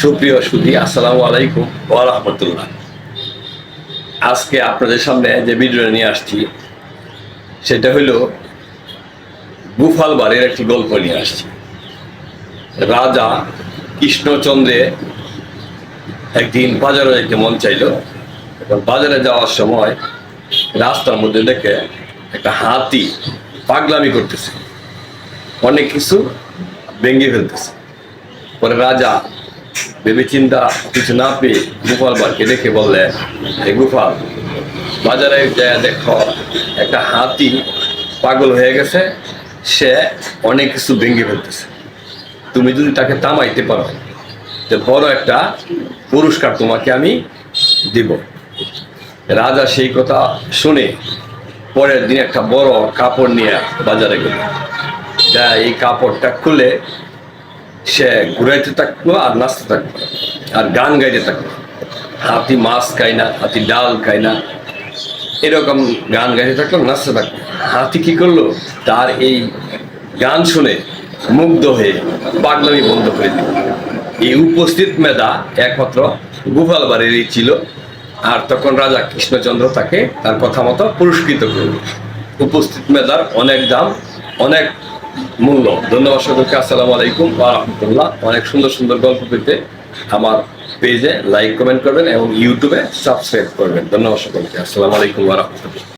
সুপ্রিয় সুধী, আসসালামু আলাইকুম ওয়া আজকে আপনাদের সামনে যে ভিডিও নিয়ে আসছি, সেটা হলো গুফাল বাড়ির একটি গল্প নিয়ে আসছি। রাজা কৃষ্ণচন্দ্রে একদিন বাজারে যেতে মন চাইলো, এবং বাজারে যাওয়ার সময় রাস্তার মধ্যে দেখে একটা হাতি পাগলামি করতেছে, অনেক কিছু ভেঙে ফেলতেছে। পরে রাজা ভেবে চিন্তা, কিছু না পেয়ে গোপাল বারকে দেখে বললেন এই গোপাল, বাজারে যায় দেখো, একটা হাতি পাগল হয়ে গেছে, সে অনেক কিছু ভেঙে ফেলতেছে। তুমি যদি তাকে থামাইতে পারো, তো বড় একটা পুরস্কার তোমাকে আমি দিব। রাজা সেই কথা শুনে পরের দিন একটা বড় কাপড় নিয়ে বাজারে গেল। যা এই কাপড়টা খুলে সে ঘুরাইতে থাকল আর নাচতে থাকল, আর গান গাইতে থাকল। হাতি মাছ খায় না, হাতি ডাল খায় না। এরকম গান গাইতে থাকল, নাচতে থাকল। হাতি কি করল? তার এই গান শুনে মুগ্ধ হয়ে, পাগলামি বন্ধ করে দিল। এই উপস্থিত মেধা একমাত্র গোপাল বাড়িরই ছিল, আর তখন রাজা কৃষ্ণচন্দ্র তাকে তার কথা মতো পুরস্কৃত করল। উপস্থিত মেধার অনেক দাম, অনেক মূল্য। ধন্যবাদ সকলকে। আসসালামু আলাইকুম রহমতুল্লাহ। অনেক সুন্দর সুন্দর গল্প পেতে আমার পেজে লাইক কমেন্ট করবেন এবং ইউটিউবে সাবস্ক্রাইব করবেন। ধন্যবাদ সকলকে। আসসালামু আলাইকুম রাহমাতুল্লাহ।